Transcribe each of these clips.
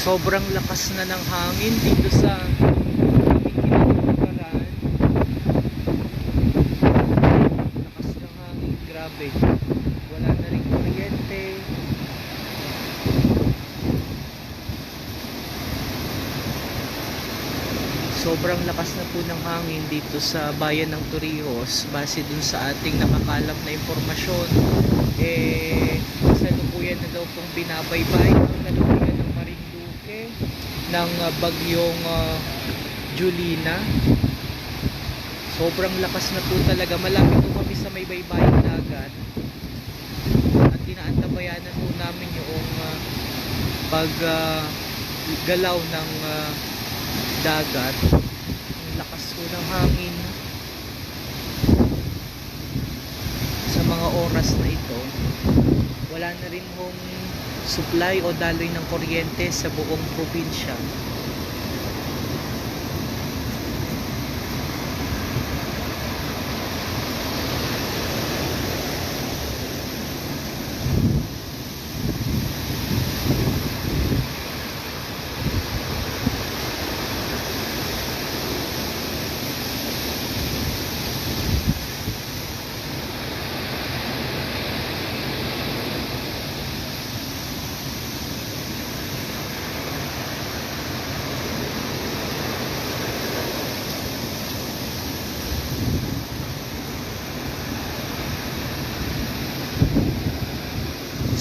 sobrang lakas na ng hangin dito sa kinatulugan. Lakas ng hangin, grabe. Wala na rin kuryente. Sobrang lakas na po ng hangin dito sa bayan ng Torrijos base dun sa ating nakakalap na impormasyon eh kasalukuyan na daw pong binabaybay ang lalawigan ng Marinduque ng ah, bagyong ah, Julina. Sobrang lakas na po talaga. Malapit po kami sa may baybayang dagat. At dinaantabayanan po namin yung ah, pag ah, galaw ng ah, dagat. Ang lakas po ng hangin. Sa mga oras na ito wala na rin hong supply o daloy ng kuryente sa buong probinsya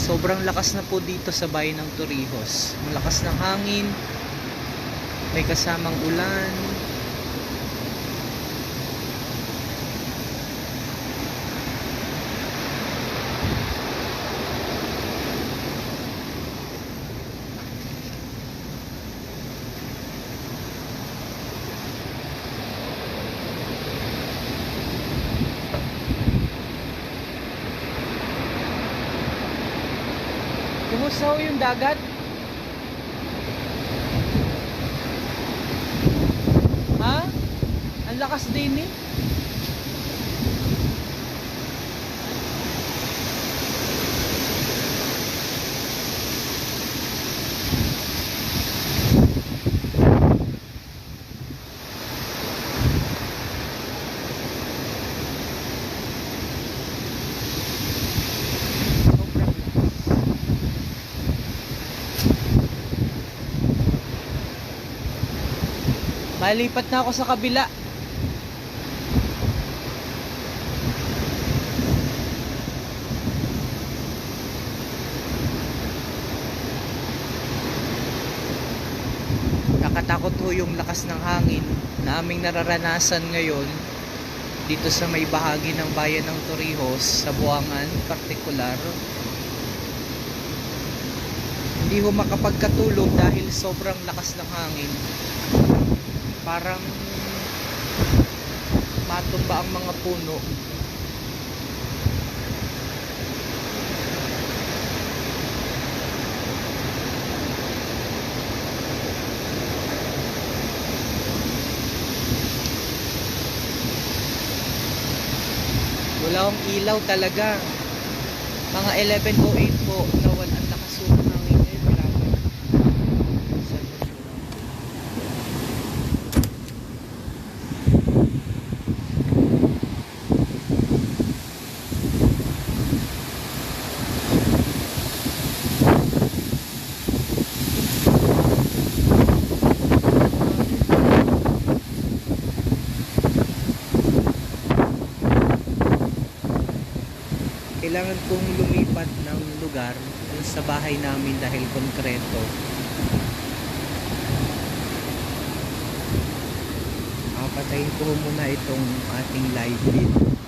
sobrang lakas na po dito sa bayan ng Torrijos. Ang lakas ng hangin may kasamang ulan Ho yung dagat? Ha? Ang lakas din eh. Malipat na ako sa kabila. Nakatakot ho yung lakas ng hangin na aming nararanasan ngayon dito sa may bahagi ng bayan ng Torrijos sa Buangan partikular hindi ho makapagkatulog dahil sobrang lakas ng hangin parang matumba ang mga puno. Wala akong ilaw talaga. Mga 11.08 po nawal ang lakas ho ng hangin eh grabe Saan ba siya? Kailangan kong lumipat ng lugar sa bahay namin dahil konkreto. Papatayin ko muna itong ating live feed.